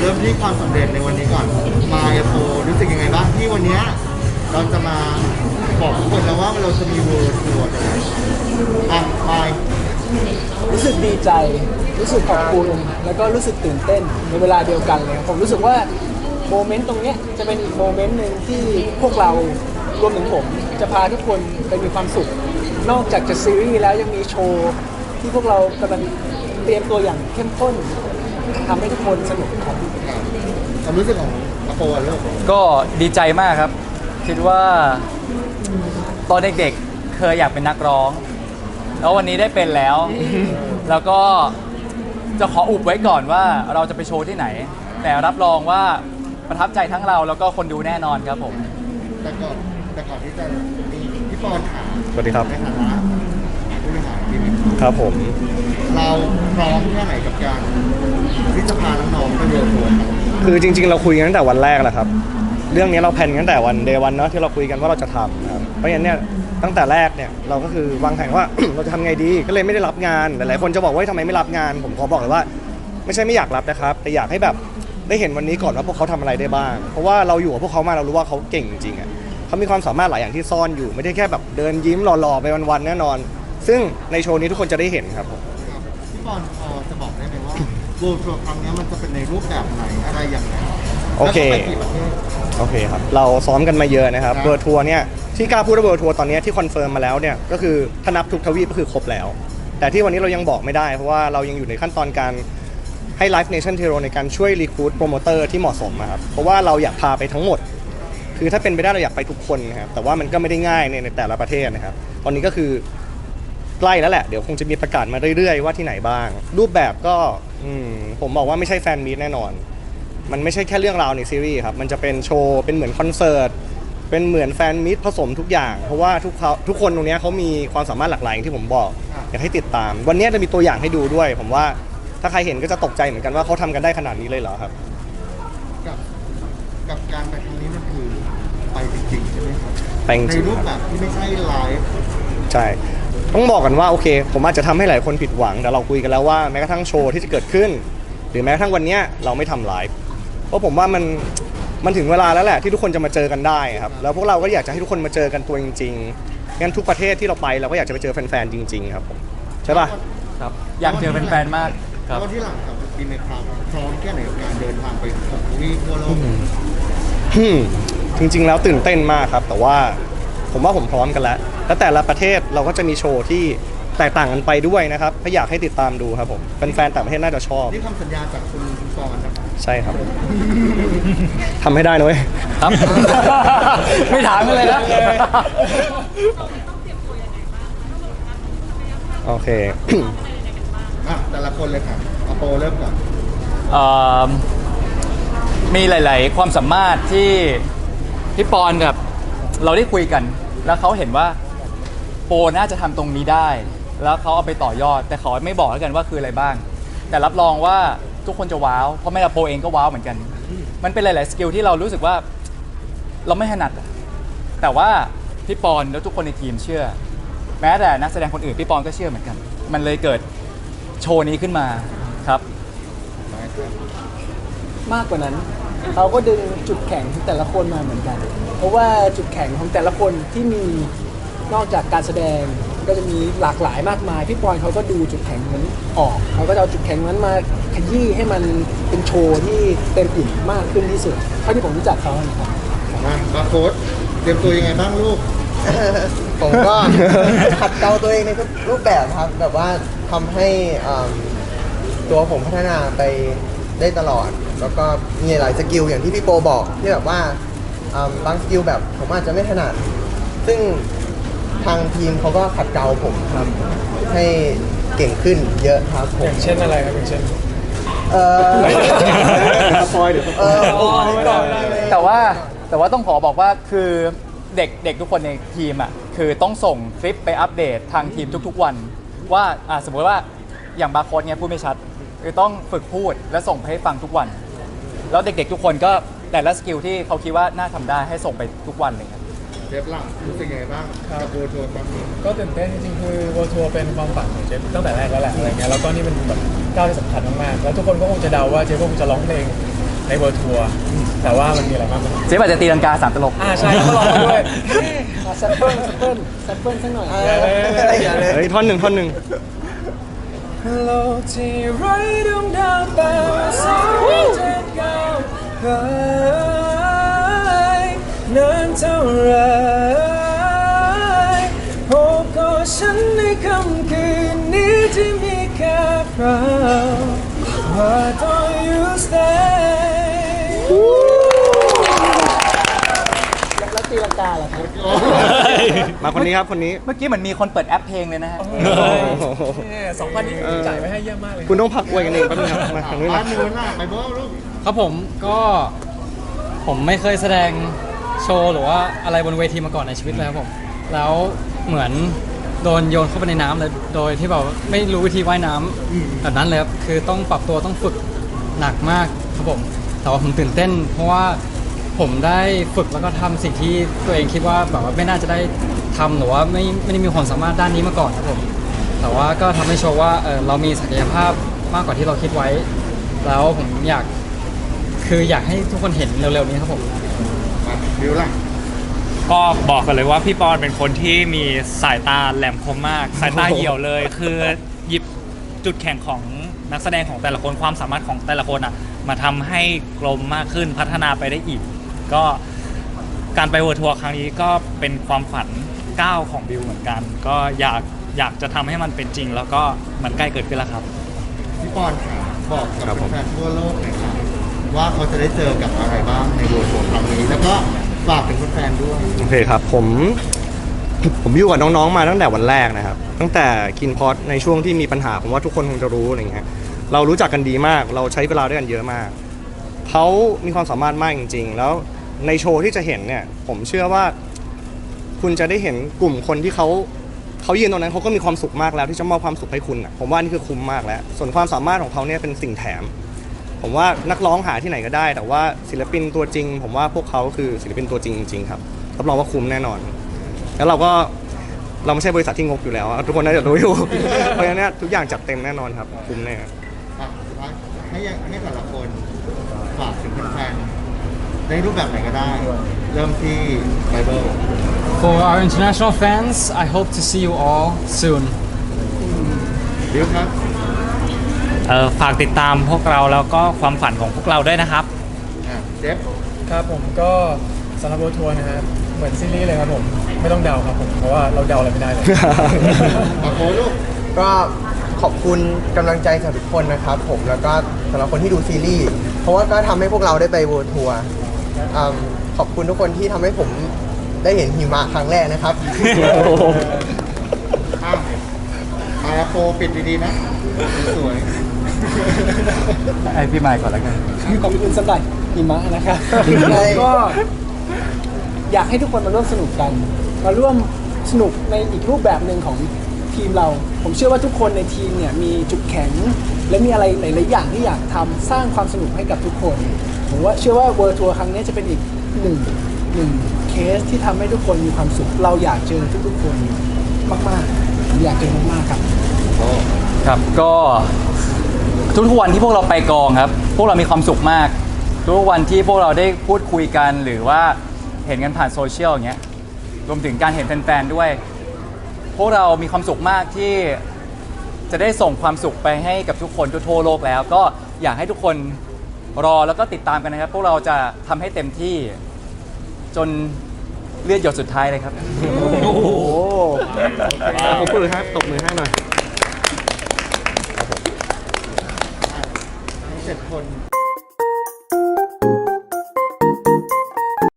เริ่มที่ความสำเร็จในวันนี้ก่อน มาเอโฟรู้สึกยังไงบ้างที่วันนี้เราจะมาบอกทุกคนแล้วว่าเราจะมีเวิร์ทัวร์กันอะไปรู้สึกดีใจ รู้สึกขอบคุณ แล้วก็รู้สึกตื่นเต้นในเวลาเดียวกันเลยครับผมรู้สึกว่าโมเมนต์ตรงเนี้ยจะเป็นอีกโมเมนต์หนึ่งที่พวกเรารวมถึงผม จะพาทุกคนไปมีความสุข นอกจากจะซีรีส์แล้วยังมีโชว์ที่พวกเรากำลังเตรียมตัวอย่างเข้มข้น ทำให้ทุกคนสนุกครับความรู้สึกของอโปอะลูกก็ดีใจมากครับ คิดว่าตอนเด็กๆเคยอยากเป็นนักร้อง แล้ววันนี้ได้เป็นแล้ว แล้วก็จะขออุบไว้ก่อนว่าเราจะไปโชว์ที่ไหน แต่รับรองว่าประทับใจทั้งเราแล้วก็คนดูแน่นอนครับผม แต่ก่อนแต่ก่อนที่จะมีพี่ปอนถามสวัสดีครับ ในฐานะผู้บริหารทีม ครับผม เราพร้อมแค่ไหนกับการที่จะพาน้องๆไปเวิร์ทัวร์ครับคือจริง ๆ เราคุยกันตั้งแต่วันแรกแล้วครับ เรื่องนี้เราแพลนกันตั้งแต่วันเดวันเนาะที่เราคุยกันว่าเราจะทำนะครับเพราะฉะนั้นเนี่ยตั้งแต่แรกเนี่ยเราก็คือวางแผนว่า เราจะทำไงดีก็เลยไม่ได้รับงานหลายๆคนจะบอกว่าทำไมไม่รับงาน ผมขอบอกเลยว่า ไม่ใช่ไม่อยากรับนะครับ แต่อยากให้แบบได้เห็นวันนี้ก่อนว่าพวกเขาทำอะไรได้บ้าง เพราะว่าเราอยู่กับพวกเขามาเรารู้ว่าเขาเก่งจริงๆอะเขามีความสามารถหลายอย่างที่ซ่อนอยู่ ไม่ได้แค่แบบเดินยิ้มหล่อๆไปวันๆแน่นอน ซึ่งในโชว์นี้ทุกคนจะได้เห็นครับผมพี่ปอนพอจะบอกได้ไหมว่าเวิร์ทัวร์ครั้งนี้มันจะเป็นในรูปแบบไหนอะไรอย่างไรโอเค แล้วก็ไปกี่ประเทศ โอเคครับ เราซ้อมกันมาเยอะนะครับครับ เบอร์ทัวร์เนี่ยที่กล้าพูดว่าเบอร์ทัวร์ตอนเนี้ยที่คอนเฟิร์มมาแล้วเนี่ยก็คือถ้านับทุกทวีปก็คือครบแล้ว แต่ที่วันนี้เรายังบอกไม่ได้ เพราะว่าเรายังอยู่ในขั้นตอนการให้ Live Nation t e r o ในการช่วยรีคูดโปรโมเตอร์ที่เหมาะสมอะครับเพราะว่าเราอยากพาไปทั้งหมด คือถ้าเป็นไปได้เราอยากไปทุกคนนะครับแต่ว่ามันก็ไม่ได้ง่ายในในแต่ละประเทศนะครับตอนนี้ก็คือ ใกล้แล้วแหละ เดี๋ยวคงจะมีประกาศมาเรื่อยๆ ว่าที่ไหนบ้าง รูปแบบก็อืมผมบอกว่าไม่ใช่แฟนมีตแน่นอน มันไม่ใช่แค่เรื่องราวในซีรีส์ครับ มันจะเป็นโชว์ เป็นเหมือนคอนเสิร์ต เป็นเหมือนแฟนมิตรผสมทุกอย่าง เพราะว่าทุกเขาทุกคนตรงเนี้ยเขามีความสามารถหลากหลายอย่างที่ผมบอก อยากให้ติดตาม วันเนี้ยจะมีตัวอย่างให้ดูด้วย ผมว่าถ้าใครเห็นก็จะตกใจเหมือนกันว่าเขาทำกันได้ขนาดนี้เลยเหรอครับ กับกับการไปครั้งนี้มันคือไปจริงๆใช่ไหมครับไปจริงๆ ในรูปแบบที่ไม่ใช่ไลฟ์ใช่ ต้องบอกกันว่าโอเค ผมอาจจะทำให้หลายคนผิดหวังแต่เราคุยกันแล้วว่าแม้กระทั่งโชว์ที่จะเกิดขึ้น หรือแม้กระทั่งวันเนี้ยเราไม่ทำไลฟ์เพราะผมว่ามันมันถึงเวลาแล้วแหละที่ทุกคนจะมาเจอกันได้ครับแล้วพวกเราก็อยากจะให้ทุกคนมาเจอกันตัวจริงๆงั้นทุกประเทศที่เราไปเราก็อยากจะไปเจอแฟนๆจริง ๆ ครับผมใช่ป่ะครับอยากเจอแฟนๆมากครับแล้วที่หลังกับบินในคราวพร้อมแค่ไหนกับการเดินทางไปหกทวีปทั่วโลกอืมจริง ๆ แล้วตื่นเต้นมากครับ แต่ว่าผมว่าผมพร้อมกันแล้ว แล้วแต่ละประเทศเราก็จะมีโชว์ที่แตกต่างกันไปด้วยนะครับก็อยากให้ติดตามดูครับผมแฟนๆต่างประเทศน่าจะชอบ นี่คำสัญญาจากคุณปอนนะครับใช่ครับ ทำให้ได้นะเว้ย ครับ ไม่ถามกันเลยนะ โอเค อะแต่ละคนเลยค่ะอโปเริ่มก่อนเอ่อมีหลาย ๆ ความสามารถที่พี่ปอนกับเราได้คุยกัน แล้วเขาเห็นว่า โปน่าจะทำตรงนี้ได้ แล้วเขาเอาไปต่อยอด แต่เขาไม่บอกแล้วกันว่าคืออะไรบ้าง แต่รับรองว่าทุกคนจะว้าวเพราะแม่เราโปเองก็ว้าวเหมือนกัน มันเป็นหลาย ๆ สกิลที่เรารู้สึกว่าเราไม่ถนัดอะแต่ว่าพี่ปอนแล้วทุกคนในทีมเชื่อ แม้แต่นักแสดงคนอื่นพี่ปอนก็เชื่อเหมือนกัน มันเลยเกิดโชว์นี้ขึ้นมาครับ มากกว่านั้น เขาก็ดึงจุดแข็งของแต่ละคนมาเหมือนกัน เพราะว่าจุดแข็งของแต่ละคนที่มี นอกจากการแสดงก็จะมีหลากหลายมากมายพี่ปอนเขาก็ดูจุดแข็งนั้นออกเขาก็จะเอาจุดแข็งนั้นมาขยี้ให้มันเป็นโชว์ที่เต็มอิ่มมากขึ้นที่สุดเท่าที่ผมรู้จักเขานะครับมาบาร์โค้ดเตรียมตัวยังไงบ้างลูก ผมก็ขัดเกลาตัวเองในทุกรูปแบบครับ แบบว่าทำให้อ่ำตัวผมพัฒนาไปได้ตลอด แล้วก็มีหลายสกิลอย่างที่พี่โปบอกที่แบบว่าอ่ำบางสกิลแบบผมอาจจะไม่ถนัด ซึ่ง ทางทีมเขาก็ขัดเกลาผมครับ ให้เก่งขึ้นเยอะครับผมอย่างเช่นอะไรครับอย่างเช่น เออสปอยเดี๋ยวสปเออยอผมไม่ได้ แต่ว่าแต่ว่าต้องขอบอกว่าคือเด็กเด็กทุกคนในทีมอะคือต้องส่งคลิปไปอัปเดตทางทีมทุกๆวัน ว่าอะสมมติว่าอย่างบาร์โค้ดเนี่ยพูดไม่ชัดคือต้องฝึกพูดและส่งไปให้ฟังทุกวัน แล้วเด็กๆทุกคนก็แต่ละสกิลที่เขาคิดว่าน่าทำได้ให้ส่งไปทุกวันเลยครับ เจฟหลังรู้สึกยังไงบ้างกับโบทัวร์ครั้งนี้ก็ตื่นเต้นจริงๆคือวอทัวร์เป็นความฝันของเจฟตั้งแต่แรกแล้วแหละอะไรเงี้ยแล้วก็นี่เป็นแบบก้าวที่สำคัญมากๆแล้วทุกคนก็คงจะเดาว่าเจฟก็คงจะร้องเพลงในเวิร์ทัวร์แต่ว่ามันมีอะไรมากกว่านั้นเจ๊อาจจะตีลังกาสามตลกอ่าใช่แล้วก็ลองมาด้วยมาแซมเปิลแซมเปิลแซมเปิลสักหน่อยเอออย่าเลยเฮ้ยท่อนหนึ่งท่อนหนึ่งโลกที่ไร้ดวงดาวแปลว่าแสงเจ็ดเก้าหายนานเท่าไร ตีลังกาเหรอครับมาคนนี้ครับคนนี้ เมื่อกี้เหมือนมีคนเปิดแอปเพลงเลยนะฮะ สองพันนี้จ่ายไว้ให้เยอะมากเลยคุณต้องพักอวยกันเองแป๊บนึงครับมาทางนี้บ้ามานนู้นน่ะไปเบิ้ลลูกครับผมก็ผมไม่เคยแสดงโชว์หรือว่าอะไรบนเวทีมาก่อนในชีวิตเลยครับผม แล้วเหมือนโดนโยนเข้าไปในน้ำเลยโดยที่แบบไม่รู้วิธีว่ายน้ำแบบนั้นเลยครับคือต้องปรับตัวต้องฝึกหนักมากครับผมแต่ว่าผมตื่นเต้น เพราะว่า ผมได้ฝึกแล้วก็ทำสิ่งที่ตัวเองคิดว่าแบบว่าไม่น่าจะได้ทำหรือว่าไม่ไม่ได้มีความสามารถด้านนี้มาก่อนครับผมแต่ว่าก็ทำให้โชว์ว่าเออเรามีศักยภาพมากกว่าที่เราคิดไว้ แล้วผมอยากคืออยากให้ทุกคนเห็นเร็วๆนี้ครับผมมาบิวล่ะก็บอกกันเลยว่าพี่ปอนเป็นคนที่มีสายตาแหลมคมมาก สายตาเหี่ยวเลย คือหยิบจุดแข็งของนักแสดงของแต่ละคนความสามารถของแต่ละคนอะมาทำให้กลมมากขึ้นพัฒนาไปได้อีก ก็การไปเวิร์ทัวร์ครั้งนี้ก็เป็นความฝันก้าวของบิวเหมือนกัน ก็อยากอยากจะทำให้มันเป็นจริง แล้วก็มันใกล้เกิดขึ้นแล้วครับ พี่ปอนค่ะบอกกับแฟนๆทั่วโลกหน่อยค่ะว่าเขาจะได้เจอกับอะไรบ้างในเวิร์ทัวร์ครั้งนี้ แล้วก็ฝากถึงแฟนๆด้วย โอเคครับผมผมอยู่กับน้องๆมาตั้งแต่วันแรกนะครับ ตั้งแต่กินพอดในช่วงที่มีปัญหาผมว่าทุกคนคงจะรู้อะไรเงี้ยเรารู้จักกันดีมาก เราใช้เวลาด้วยกันเยอะมากเขามีความสามารถมากจริง ๆ แล้ว ในโชว์ที่จะเห็นเนี่ยผมเชื่อว่า คุณจะได้เห็นกลุ่มคนที่เขาเขายืนตรงนั้นเขาก็มีความสุขมากแล้วที่จะมอบความสุขให้คุณอะผมว่านี่คือคุ้มมากแล้ว ส่วนความสามารถของเขาเนี่ยเป็นสิ่งแถม ผมว่านักร้องหาที่ไหนก็ได้ แต่ว่าศิลปินตัวจริง ผมว่าพวกเขาคือศิลปินตัวจริงจริงๆครับรับรองว่าคุ้มแน่นอน แล้วเราก็เราไม่ใช่บริษัทที่งกอยู่แล้วทุกคนน่าจะรู้อยู่ เพราะฉะนั้นเนยทุกอย่างจัดเต็มแน่นอนครับคุ้มแน่ อะสุดท้ายให้ให้แต่ละคนฝากถึงแฟนๆ ในรูปแบบไหนก็ได้ เริ่มที่ไบเบิล For our international fans I hope to see you all soon บิวครับ เออฝากติดตามพวกเราแล้วก็ความฝันของพวกเราด้วยนะครับ อะเจฟครับผมก็สำหรับเวิร์ทัวร์นะครับเหมือนซีรีส์เลยครับผม ไม่ต้องเดาครับผม เพราะว่าเราเดาอะไรไม่ได้เลยมาโคลูก ก็ขอบคุณกำลังใจจากทุกคนนะครับผมแล้วก็สำหรับคนที่ดูซีรีส์เพราะว่าก็ทำให้พวกเราได้ไปเวิร์ทัวร์ อืมขอบคุณทุกคนที่ทำให้ผมได้เห็นหิมะครั้งแรกนะครับอะอาโปปิดดีๆนะ สวยไอพี่ไมค์ก่อนแล้วกัน ขอบคุณสำหรับหิมะนะครับใช่ก็ อยากให้ทุกคนมาร่วมสนุกกัน มาร่วมสนุกในอีกรูปแบบหนึ่งของทีมเรา ผมเชื่อว่าทุกคนในทีมเนี่ยมีจุดแข็ง และมีอะไรหลาย ๆ อย่างที่อยากทำสร้างความสนุกให้กับทุกคน ผมว่าเชื่อว่าเวิร์ทัวร์ครั้งนี้จะเป็นอีกหนึ่งหนึ่งเคสที่ทำให้ทุกคนมีความสุข เราอยากเจอทุกๆคนมากๆผมอยากเจอมากๆครับครับก็ทุกๆวันที่พวกเราไปกองครับ พวกเรามีความสุขมาก ทุกวันที่พวกเราได้พูดคุยกันหรือว่าเห็นกันผ่านโซเชียลอย่างเงี้ยรวมถึงการเห็นแฟนๆด้วย พวกเรามีความสุขมากที่จะได้ส่งความสุขไปให้กับทุกคนทั่วโลกแล้ว ก็อยากให้ทุกคน รอแล้วก็ติดตามกันนะครับ พวกเราจะทำให้เต็มที่จนเลือดหยดสุดท้ายเลยครับ โอ้โหขอบคุณครับตบมือให้หน่อย เจ็ดคน